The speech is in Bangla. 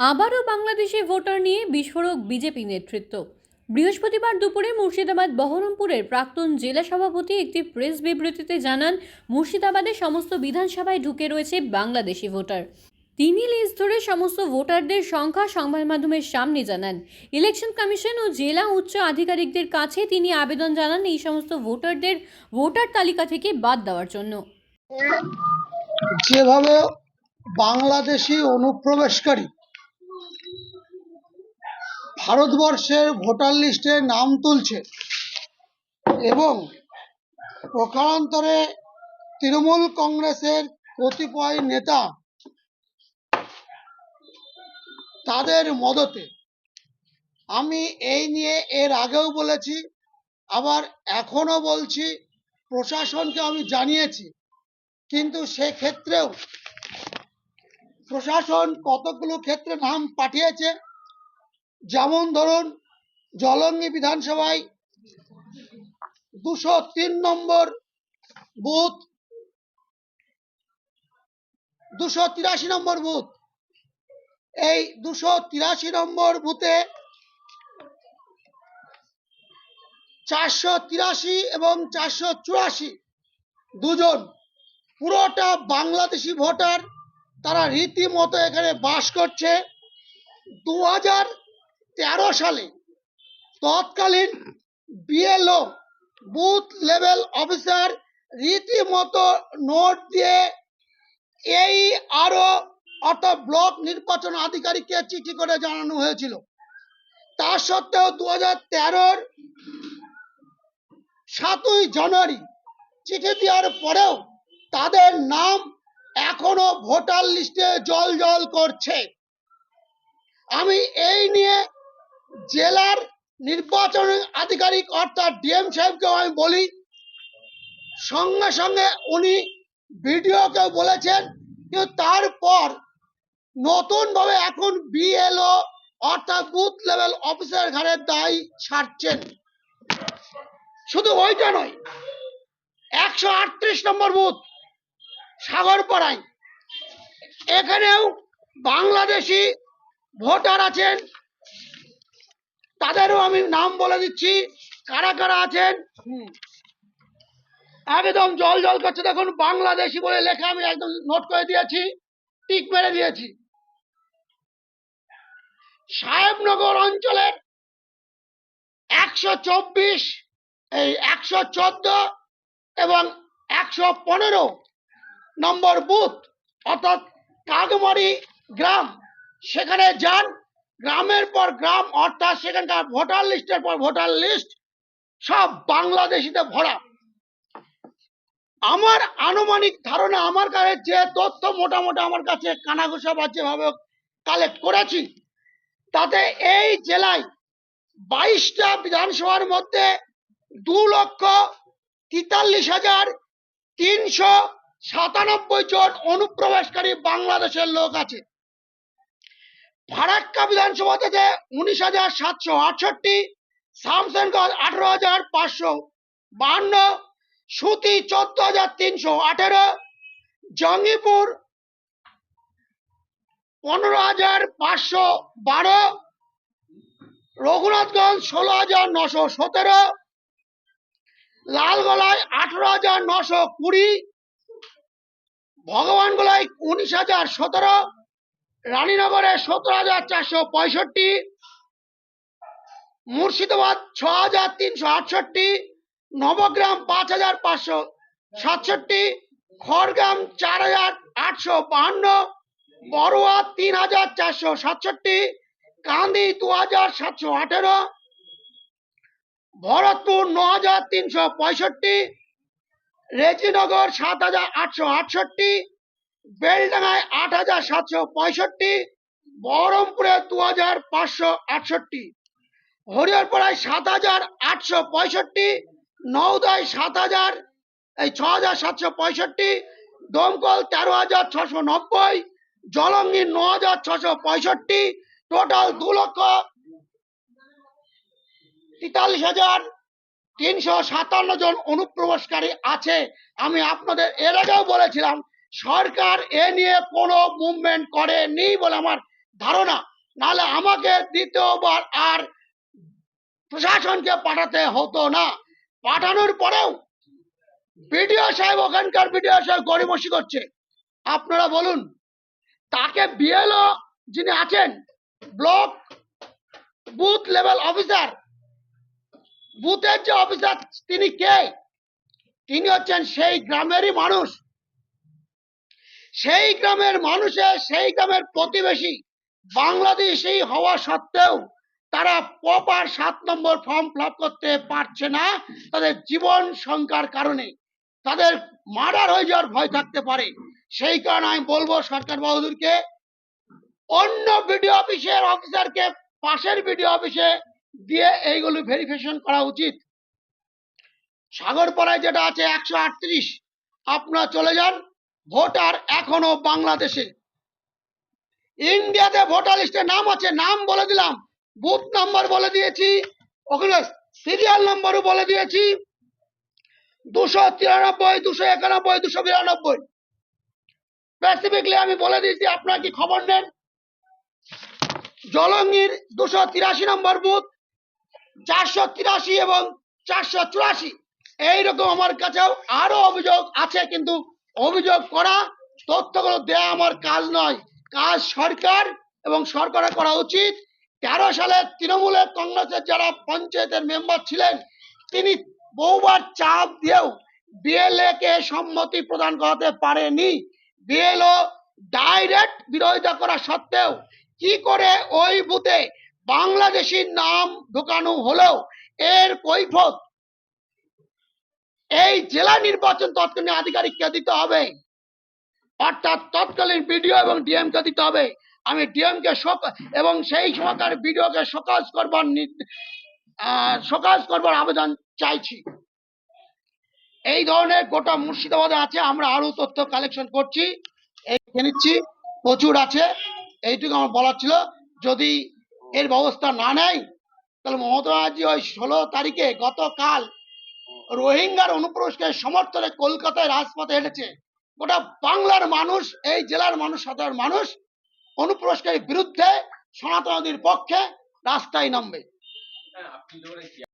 আবারও বাংলাদেশে ভোটার নিয়ে বিস্ফোরক বিজেপি নেতৃত্ব। বৃহস্পতিবার দুপুরে মুর্শিদাবাদ বহরমপুরের প্রাক্তন জেলা সভাপতি একটি প্রেস বিবৃতিতে জানান মুর্শিদাবাদের সমস্ত বিধানসভায় ঢুকে রয়েছে বাংলাদেশি ভোটার। তিনি লিস্ট ধরে সমস্ত ভোটারদের সংখ্যা সংবাদ মাধ্যমের সামনে জানান। ইলেকশন কমিশন ও জেলা উচ্চ আধিকারিকদের কাছে তিনি আবেদন জানান এই সমস্ত ভোটারদের ভোটার তালিকা থেকে বাদ দেওয়ার জন্য। যেভাবে বাংলাদেশি অনুপ্রবেশকারী ভারতবর্ষের ভোটার লিস্টে নাম তুলছে এবং প্রকারান্তরে তৃণমূল কংগ্রেসের কতিপয় নেতা তাদের মদতে। আমি এই নিয়ে এর আগেও বলেছি, আবার এখনও বলছি, প্রশাসনকে আমি জানিয়েছি, কিন্তু সেক্ষেত্রেও প্রশাসন কতগুলো ক্ষেত্রে নাম পাঠিয়েছে যেমন ধরুন, জলঙ্গি বিধানসভায় দুশো তিন নম্বর বুথ, দুশো তিরাশি নম্বর বুথ। এই দুশো তিরাশি নম্বর বুথে চারশো তিরাশি এবং চারশো চুরাশি দুজন পুরোটা বাংলাদেশি ভোটার, তারা রীতিমতো এখানে বাস করছে। দু হাজার তেরো সালে তৎকালীন বিএলও বুথ লেভেল অফিসার রীতিমতো নোট দিয়ে এই আরও অর্থাৎ ব্লক নির্বাচন আধিকারিককে চিঠি করে জানানো হয়েছিল। তা সত্ত্বেও দু হাজার তেরোর সাতই জানুয়ারি চিঠি দেওয়ার পরেও তাদের নাম এখনও ভোটার লিস্টে জল জল করছে। আমি এই নিয়ে জেলার নির্বাচন আধিকারিক অর্থাৎ ডিএম সাহেবকেও আমি বলি, সঙ্গে সঙ্গে উনি ভিডিওকে বলেছেন কিন্তু তারপর নতুন ভাবে এখন বিএলও অর্থাৎ বুথ লেভেল অফিসার ঘাড়ের দায় ছাড়ছেন। শুধু ওইটা নয়, একশো আটত্রিশ নম্বর বুথ, সাগরপাড়ায়। এখানেও বাংলাদেশি ভোটার আছেন তাদেরও আমি নাম বলে দিচ্ছি। কারা কারা আছেন? একদম জল জল করছে। দেখুন, বাংলাদেশি বলে লেখা আমি একদম নোট করে দিয়েছি। টিক মেরে দিয়েছি। সাহেবনগর অঞ্চলের একশো চব্বিশ, এই একশো চোদ্দ এবং একশো পনেরো নম্বর বুথ, অর্থাৎ কাগমারি গ্রাম, সেখানে যান গ্রামের পর গ্রাম, অর্থাৎ সেখানকার ভোটার লিস্টের পর ভোটার লিস্ট, সব বাংলাদেশিতে ভরা। আমার আনুমানিক ধারণা আমার কাছে যে তথ্য মোটামুটি আমার কাছে কানাঘুষা বা যেভাবে কালেক্ট করেছি, তাতে এই জেলায় বাইশটা বিধানসভার মধ্যে দু লক্ষ তেতাল্লিশ হাজার তিনশো সাতানব্বই জন অনুপ্রবেশকারী বাংলাদেশের লোক আছে। ফারাক্কা বিধানসভা থেকে উনিশ হাজার সাতশো আটষট্টি শামসেনগঞ্জ আঠারো হাজার পাঁচশো বান্ন সুতি চোদ্দ হাজার তিনশো আঠেরো, জঙ্গিপুর পনেরো হাজার পাঁচশো বারো, রঘুনাথগঞ্জ ষোলো হাজার নশো সতেরো, লালগোলায় আঠারো হাজার নশো কুড়ি, ভগবানগোলায় উনিশ হাজার সতেরো রানীনগরে সতেরো হাজার চারশো পঁয়ষট্টি, মুর্শিদাবাদ ছ হাজার তিনশো আটষট্টি, নবগ্রাম পাঁচ হাজার পাঁচশো সাতষট্টি, খড়গ্রাম চার হাজার আটশো বাহান্ন, বড়ুয়া তিন হাজার চারশো সাতষট্টি, কান্দি দু হাজার সাতশো আঠেরো, ভরতপুর ন হাজার তিনশো পঁয়ষট্টি, রেজিনগর সাত হাজার আটশো আটষট্টি বেলডাঙ্গায় আট হাজার সাতশো পঁয়ষট্টি, বহরমপুরে দু হাজার পাঁচশো আটষট্টি, হরিহরপাড়ায় সাত হাজার আটশো পঁয়ষট্টি, নওদায় সাত হাজার, এই ছ হাজার সাতশো পঁয়ষট্টি, দমকল তেরো হাজার ছশো নব্বই জলঙ্গি ন হাজার ছশো পঁয়ষট্টি, টোটাল দু লক্ষ তেতাল্লিশ হাজার তিনশো সাতান্ন জন অনুপ্রবেশকারী আছে। আমি আপনাদের এর আগেও বলেছিলাম সরকার এ নিয়ে কোনো মুভমেন্ট করেনি বলে আমার ধারণা। আমাকে দ্বিতীয়বার আর প্রশাসনকে পাঠাতে হতো না। পাঠানোর পরেও বিডিও সাহেব, ওখানকার বিডিও সাহেব গরিমসি করছে। আপনারা বলুন, তাকে বিএলও যিনি আছেন, ব্লক বুথ লেভেল অফিসার, বুথের যে অফিসার, তিনি কে? তিনি হচ্ছেন সেই গ্রামেরই মানুষ। সেই গ্রামের মানুষের, সেই গ্রামের প্রতিবেশী বাংলাদেশি হওয়া সত্ত্বেও তারা প্রপার সাত নম্বর ফর্ম ফিল করতে পারছে না তাদের জীবন সংখ্যার কারণে। তাদের মার্ডার হয়ে যাওয়ার ভয় থাকতে পারে। সেই কারণে আমি বলব সরকার বাহাদুরকে, অন্য বিডিও অফিসের অফিসারকে পাশের বিডিও অফিসে দিয়ে এইগুলো ভেরিফিকেশন করা উচিত। সাগরপাড়ায় যেটা আছে একশো আটত্রিশ, আপনারা চলে যান। ভোটার এখনও বাংলাদেশে। ইন্ডিয়াতে ভোটার লিস্টে নাম আছে, নাম বলে দিলাম। বুথ নাম্বার বলে দিয়েছি, ওখানে সিরিয়াল নাম্বারও বলে দিয়েছি। দুশো তিরানব্বই, দুশো একানব্বই, দুশো বিরানব্বই। স্পেসিফিকলি আমি বলে দিয়েছি, আপনার কি খবর নেন? জলঙ্গির দুশো তিরাশি নম্বর বুথ, চারশো তিরাশি এবং চারশো চুরাশি। এইরকম আমার কাছেও আরও অভিযোগ আছে, কিন্তু অভিযোগ করা, তথ্যগুলো দেয়া আমার কাজ নয়। কাজ সরকার এবং সরকারের করা উচিত। তেরো সালে তৃণমূলের কংগ্রেসের যারা পঞ্চায়েতের মেম্বার ছিলেন, তিনি বহুবার চাপ দিয়েও বিএলএ কে সম্মতি প্রদান করাতে পারেনি। বিএলও ডাইরেক্ট বিরোধিতা করা সত্ত্বেও কি করে ওই বুথে বাংলাদেশি নাম ঢোকানো হলেও এর কৈফত এই জেলা নির্বাচন তৎকালীন আধিকারিককে দিতে হবে। অর্থাৎ তৎকালীন বিডিও এবং ডিএম কে দিতে হবে। আমি ডিএম কে এবং সেই সময়কার বিডিও কে করবার সকাজ করবার আবেদন চাইছি। এই ধরনের গোটা মুর্শিদাবাদে আছে, আমরা আরও তথ্য কালেকশন করছি। এই নিচ্ছি, প্রচুর আছে। এইটুকু আমার বলার ছিল। যদি এর ব্যবস্থা না নেয়, তাহলে মমতা ব্যানার্জি ওই ষোলো তারিখে গতকাল রোহিঙ্গার অনুপ্রবেশকে সমর্থনে কলকাতায় রাজপথে হেঁটেছে। গোটা বাংলার মানুষ, এই জেলার মানুষ, সাধারণ মানুষ অনুপ্রবেশকারীর বিরুদ্ধে সনাতনদের পক্ষে রাস্তায় নামবে।